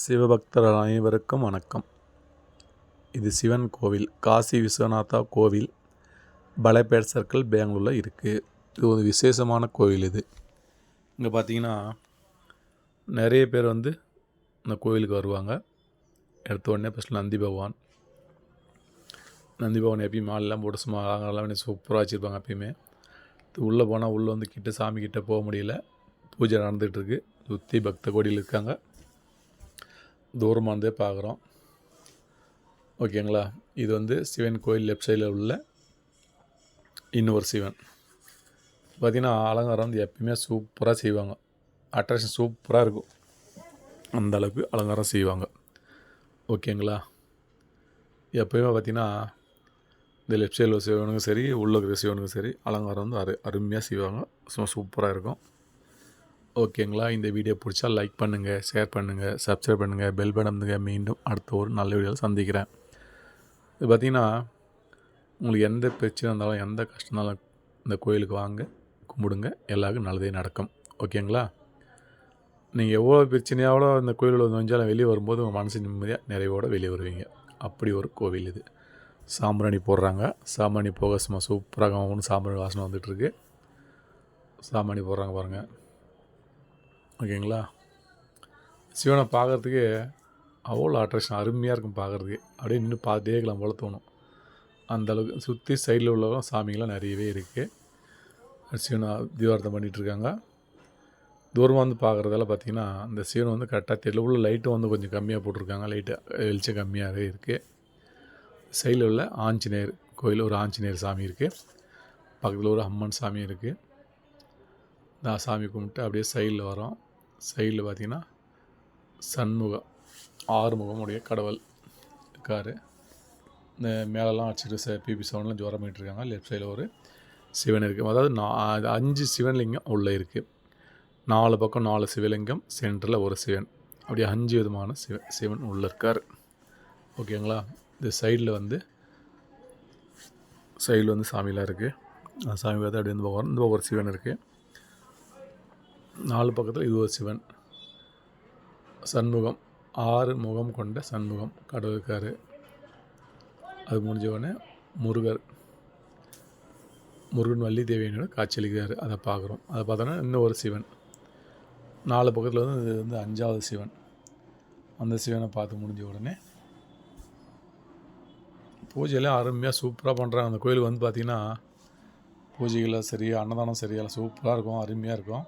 சிவபக்தர் அனைவருக்கும் வணக்கம். இது சிவன் கோவில். காசி விஸ்வநாதா கோவில். பலைப்பேட் சர்க்கிள் பெங்களூரில் இருக்குது இது ஒரு விசேஷமான கோவில் இது. இங்கே பார்த்தீங்கன்னா நிறைய பேர் வந்து இந்த கோவிலுக்கு வருவாங்க. எடுத்த உடனே ஃபஸ்ட் நந்தி பகவான். நந்தி பகவான் எப்பயும் மாலெல்லாம் போட்டு சும்மா அலங்காரம்லாம் சூப்பராக வச்சுருப்பாங்க எப்பயுமே. உள்ளே போனால் உள்ளே வந்து கிட்ட சாமி கிட்டே போக முடியல. பூஜை நடந்துகிட்ருக்கு சுற்றி பக்த கோடியில் இருக்காங்க. தூரமாக இருந்தே பார்க்குறோம். ஓகேங்களா? இது வந்து சிவன் கோயில் லெஃப்ட் சைடில் உள்ள இன்னொரு சிவன். பார்த்திங்கன்னா அலங்காரம் வந்து எப்பயுமே சூப்பராக செய்வாங்க. அட்ராக்ஷன் சூப்பராக இருக்கும். அந்த அளவுக்கு அலங்காரம் செய்வாங்க. ஓகேங்களா? எப்பயுமே பார்த்திங்கன்னா இந்த லெஃப்ட் சைடில் சிவனுக்கும் சரி உள்ள இருக்கிற சிவனுக்கும் சரி அலங்காரம் வந்து அரு அருமையாக செய்வாங்க. சும்மா சூப்பராக இருக்கும். ஓகேங்களா? இந்த வீடியோ பிடிச்சா லைக் பண்ணுங்கள் ஷேர் பண்ணுங்கள் சப்ஸ்கிரைப் பண்ணுங்கள் பெல் பண்ணுங்க மீண்டும் அடுத்த ஒரு நல்ல வீடியோவில் சந்திக்கிறேன். இது பார்த்திங்கன்னா உங்களுக்கு எந்த பிரச்சனை இருந்தாலும் எந்த கஷ்டம் இருந்தாலும் இந்த கோயிலுக்கு வாங்க கும்பிடுங்க. எல்லாருக்கும் நல்லதே நடக்கும். ஓகேங்களா? நீங்கள் எவ்வளோ பிரச்சனையாவோ இந்த கோயிலில் வந்து வெளியே வரும்போது உங்கள் மனசு நிம்மதியாக நிறைவோடு வெளியே வருவீங்க. அப்படி ஒரு கோவில் இது. சாம்பிராணி போடுறாங்க. சாம்பிராணி போக சும்மா சூப்பராக ஒன்று சாம்பிராணி வாசனை வந்துட்டுருக்கு. சாம்பிராணி போடுறாங்க பாருங்கள் ஓகேங்களா? சிவனை பார்க்குறதுக்கு அவ்வளோ அட்ராக்ஷன் அருமையாக இருக்கும் பார்க்குறதுக்கு. அப்படியே நின்று பார்த்துட்டே இருக்கலாம் போல தோணும். அந்தளவுக்கு சுற்றி சைடில் உள்ளவங்க சாமிங்கெலாம் நிறையவே இருக்குது சிவனை தீவார்த்தம் பண்ணிகிட்ருக்காங்க தூரமாக வந்து பார்க்குறதால பார்த்தீங்கன்னா அந்த சிவனை வந்து கரெக்டாக தெரியல. உள்ள லைட்டும் வந்து கொஞ்சம் கம்மியாக போட்டிருக்காங்க. லைட்டு வெளிச்சம் கம்மியாகவே இருக்குது சைடில் உள்ள ஆஞ்சநேயர் கோயில் ஒரு ஆஞ்சநேயர் சாமி இருக்குது பக்கத்தில் ஒரு அம்மன் சாமி இருக்குது நான் சாமி கும்பிட்டு அப்படியே சைடில் வரோம். சைடில் பார்த்தீங்கன்னா சண்முகம் ஆறுமுகம் உடைய கடவுள் இருக்கார். இந்த மேலெல்லாம் வச்சுட்டு ச பிபி செவன்லாம் ஜோரம் பண்ணிட்டுருக்காங்க லெஃப்ட் சைடில் ஒரு சிவன் இருக்குது அதாவது நான் அஞ்சு சிவன்லிங்கம் உள்ளே இருக்குது நாலு பக்கம் நாலு சிவலிங்கம் சென்டரில் ஒரு சிவன். அப்படியே அஞ்சு விதமான சிவ சிவன் உள்ளே இருக்கார். ஓகேங்களா இந்த சைடில் வந்து சைடில் வந்து சாமிலாம் இருக்குது அந்த சாமி பார்த்து அப்படியே இந்த பக்கம் இந்த பக்கம் ஒரு சிவன் இருக்குது நாலு பக்கத்தில் இது ஒரு சிவன். சண்முகம். ஆறு முகம் கொண்ட சண்முகம் கடவுள் இருக்கார் அது முடிஞ்ச உடனே முருகர். முருகன் வள்ளி தேவியனோட காட்சியளிக்கிறார். அதை பார்க்குறோம். அதை பார்த்தோன்னா இன்னும் ஒரு சிவன். நாலு பக்கத்தில் வந்து இது வந்து அஞ்சாவது சிவன். அந்த சிவனை பார்த்து முடிஞ்ச உடனே பூஜையெல்லாம் அருமையாக சூப்பராக பண்ணுறாங்க அந்த கோயில் வந்து பார்த்திங்கன்னா பூஜைகளை சரி அன்னதானம் சரி எல்லாம் சூப்பராக இருக்கும் அருமையாக இருக்கும்.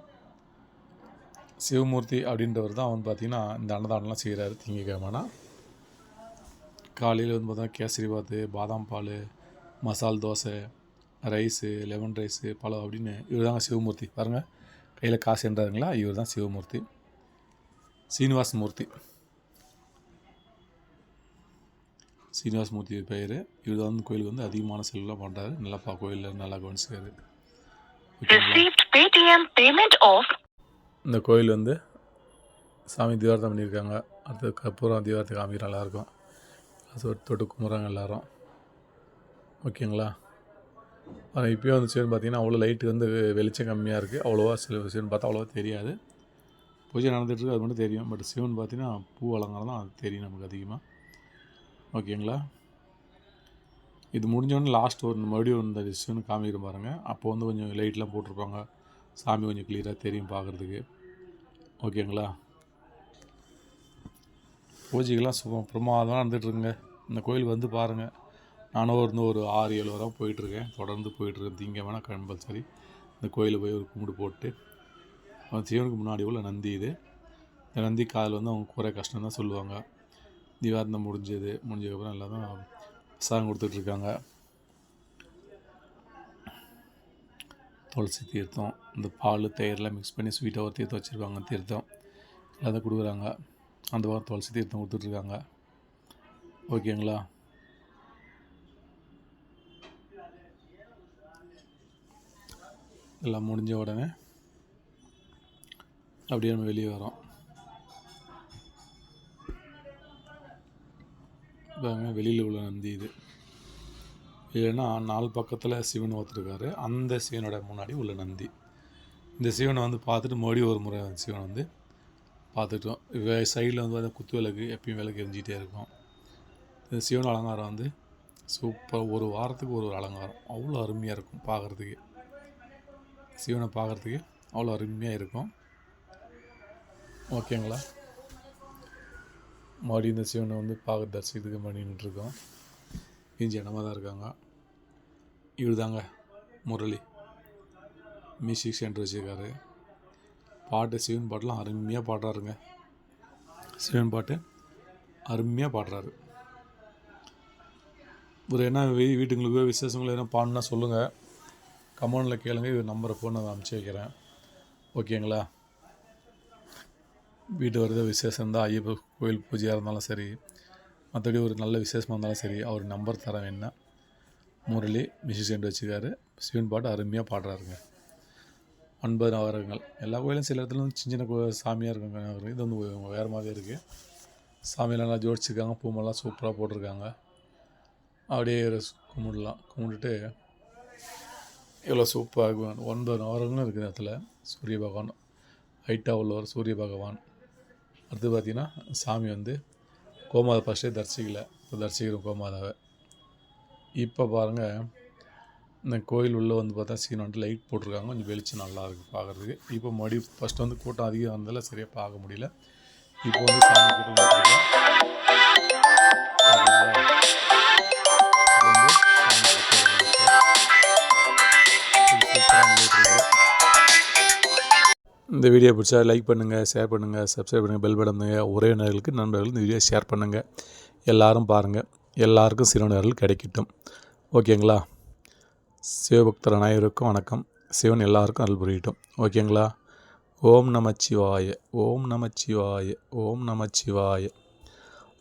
சிவமூர்த்தி அப்படின்றவர் தான் வந்து பார்த்திங்கன்னா இந்த அன்னதானம்லாம் செய்கிறாரு திங்கக்கிழமைனா. காலையில் வந்து பார்த்தா கேசரி பாத்து பாதாம் பால் மசால் தோசை ரைஸு லெமன் ரைஸு பழம் அப்படின்னு இவர் தாங்க சிவமூர்த்தி. பாருங்கள் கையில் காசு என்றாருங்களா? இவர் தான் சிவமூர்த்தி. சீனிவாச மூர்த்தி. சீனிவாச மூர்த்தி பெயர் இவர் தான் வந்து கோயிலுக்கு வந்து அதிகமான செலவுலாம் பண்ணுறாரு நல்லா கோயிலில் நல்லா கவனிச்சுக்காரு பேடிஎம் பேமெண்ட் ஆஃப் இந்த கோயில் வந்து சாமி தீவார்த்தம் பண்ணியிருக்காங்க. அடுத்து கற்பூரம் தீவார்த்தை காமிக்கிற நல்லாயிருக்கும் அது தொட்டு தொட்டு கும்பிட்றாங்க எல்லாரும். ஓகேங்களா? ஆனால் இப்போயும் வந்து சிவன் பார்த்தீங்கன்னா அவ்வளோ லைட்டு வந்து வெளிச்சம் கம்மியாக இருக்குது அவ்வளோவா சில சிவன் பார்த்தா அவ்வளோவா தெரியாது. பூஜை நடந்துகிட்ருக்கு அது மட்டும் தெரியும். பட் சிவன் பார்த்தீங்கன்னா பூ அலங்காரம் தான் அது தெரியும் நமக்கு அதிகமாக ஓகேங்களா? இது முடிஞ்சோடனே லாஸ்ட் ஒரு மறுபடியும் இந்த சிவன் காமிக்கிற பாருங்கள் அப்போ வந்து கொஞ்சம் லைட்லாம் போட்டிருப்பாங்க. சாமி கொஞ்சம் கிளியராக தெரியும் பார்க்குறதுக்கு. ஓகேங்களா? பூஜைகள்லாம் சும்மா பிரமாதமாக நடந்துகிட்ருக்குங்க இந்த கோயில் வந்து பாருங்கள் நானும் ஒரு ஒரு ஆறு ஏழு வரை போயிட்டுருக்கேன். தொடர்ந்து போயிட்டுருக்கேன். திங்க வேணால் கம்பல்சரி இந்த கோயிலில் போய் ஒரு கும்பிடு போட்டு அவன் சிவனுக்கு முன்னாடி உள்ள நந்தி இது. இந்த நந்தி காதில் வந்து அவங்க குறை கஷ்டம் தான் சொல்லுவாங்க. தீபாரந்தம் முடிஞ்சது. முடிஞ்சதுக்கப்புறம் எல்லாரும் பிரசாதம் கொடுத்துட்ருக்காங்க துளசி தீர்த்தம். இந்த பால் தயிரெலாம் மிக்ஸ் பண்ணி ஸ்வீட்டாக ஒரு தீர்த்தம் வச்சுருக்காங்க தீர்த்தம். எல்லாத்தையும் கொடுக்குறாங்க. அந்த வாரம் துளசி தீர்த்தம் கொடுத்துட்ருக்காங்க. ஓகேங்களா எல்லாம் முடிஞ்ச உடனே அப்படியே நம்ம வெளியே வரோம். பாருங்க வெளியில் உள்ள நந்தி இது. இல்லைன்னா நாலு பக்கத்தில் சிவன் ஒருத்தருக்காரு அந்த சிவனோட முன்னாடி உள்ள நந்தி. இந்த சிவனை வந்து பார்த்துட்டு மறுபடியும் ஒரு முறை அந்த சிவனை வந்து பார்த்துட்டோம். சைடில் வந்து பார்த்தா குத்து விளக்கு எப்பயும் விளக்கு எரிஞ்சிகிட்டே இருக்கும். இந்த சிவன் அலங்காரம் வந்து சூப்பர் ஒரு வாரத்துக்கு ஒரு ஒரு அலங்காரம். அவ்வளோ அருமையாக இருக்கும் பார்க்குறதுக்கு. சிவனை பார்க்குறதுக்கு அவ்வளோ அருமையாக இருக்கும். ஓகேங்களா மறுபடியும் இந்த சிவனை வந்து பார்க்க தரிசனத்துக்கு பண்ணிட்டுருக்கோம் இஞ்சி இடமா தான் இருக்காங்க. இவர் தாங்க முரளி. மியூசிக் சென்டர் வச்சுருக்காரு. பாட்டு சிவன் பாட்டெலாம் அருமையாக பாடுறாருங்க. சிவன் பாட்டு அருமையாக பாடுறாரு. இவர் என்ன வீ வீட்டுங்களுக்கு விசேஷங்கள் எதனா பாடுனா சொல்லுங்கள் கமெண்டில் கேளுங்க. இவர் நம்பரை ஃபோன் நான் அனுப்பிச்சி வைக்கிறேன். ஓகேங்களா? வீட்டு வருது விசேஷம் தான் ஐயப்ப கோயில் பூஜையாக இருந்தாலும் சரி மற்றபடி ஒரு நல்ல விசேஷமாக இருந்தாலும் சரி அவர் நம்பர் தர வேணா முரளி மியூசிக் சென்டர் வச்சுக்காரு சிவன் பாட்டு அருமையாக பாடுறாருங்க. ஒன்பது நவரங்கள் எல்லா கோயிலும் சில இடத்துல வந்து சின்ன சின்ன கோ சாமியாக இருக்குங்க. இது வந்து வேறு மாதிரி இருக்குது சாமியெல்லாம் நல்லா ஜோடிச்சிருக்காங்க. பூமெல்லாம் சூப்பராக போட்டிருக்காங்க. அப்படியே கும்பிடலாம். கும்பிட்டுட்டு இவ்வளோ சூப்பராக ஒன்பது நவரங்களும் இருக்குது இந்த இடத்துல. சூரிய பகவான் ஹைட்டாக உள்ளவர் சூரிய பகவான். அடுத்து பார்த்திங்கன்னா சாமி வந்து கோமாதை ஃபஸ்ட்டே தரிசிக்கலை. இப்போ தரிசிக்கிறோம் கோமாதாவை. இப்போ பாருங்கள் இந்த கோயில் உள்ளே வந்து பார்த்தா சீன் வந்துட்டு லைட் போட்டிருக்காங்க. கொஞ்சம் வெளிச்சம் நல்லா இருக்குது பார்க்குறதுக்கு. இப்போ மறுபடியும் ஃபஸ்ட்டு வந்து கூட்டம் அதிகம் வந்ததில் சரியாக பார்க்க முடியல. இப்போ வந்து சாமி கிட்ட இந்த வீடியோ பிடிச்சா லைக் பண்ணுங்கள் ஷேர் பண்ணுங்கள் சப்ஸ்கிரைப் பண்ணுங்கள் பெல் பட்டன் உறவினர்களுக்கு நண்பர்கள் இந்த வீடியோ ஷேர் பண்ணுங்கள் எல்லோரும் பாருங்கள் எல்லாருக்கும் சிறுவனர்கள் கிடைக்கட்டும். ஓகேங்களா சிவபக்தர் அனைவருக்கும் வணக்கம். சிவன் எல்லாருக்கும் அருள் புரியட்டும். ஓகேங்களா? ஓம் நமச்சிவாய ஓம் நமச்சிவாய ஓம் நமச்சிவாய.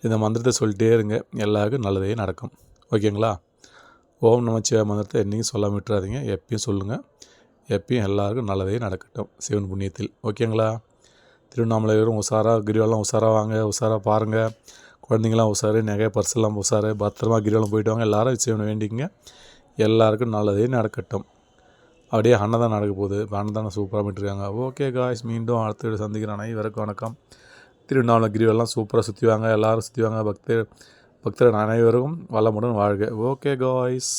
இந்த மந்திரத்தை சொல்லிட்டே இருங்க. எல்லாருக்கும் நல்லதே நடக்கும். ஓகேங்களா? ஓம் நமச்சிவாய மந்திரத்தை என்றைக்கும் சொல்ல விட்டுறாதீங்க. எப்பயும் சொல்லுங்கள் எப்பயும் எல்லாருக்கும் நல்லதே நடக்கட்டும். சிவன் புண்ணியத்தில். ஓகேங்களா? திருவண்ணாமலை வரும். உஷாராக கிரிவலம் உஷாராக வாங்க. உஷாராக பாருங்கள் குழந்தைங்களாம் உஷாரு நகை பர்செல்லாம் உஷாரு. பத்திரமா கிரிவலம் போயிட்டு வாங்க. எல்லாரும் சிவனை வேண்டிக்கங்க. எல்லாருக்கும் நல்லதே நடக்கட்டும். அப்படியே அன்னதான் நடக்க போகுது. இப்போ அன்னதானம் சூப்பராக பண்ணிட்டுருக்காங்க ஓகே காய்ஸ் மீண்டும் அடுத்த வீடு சந்திக்கிறேன். அனைவருக்கும் வணக்கம். திருவண்ணாமலை கிரிவெல்லாம் சூப்பராக சுற்றி வாங்க சுற்றிவாங்க பக்தர் பக்தர் அனைவரும் வளமுடன் வாழ்க. Okay guys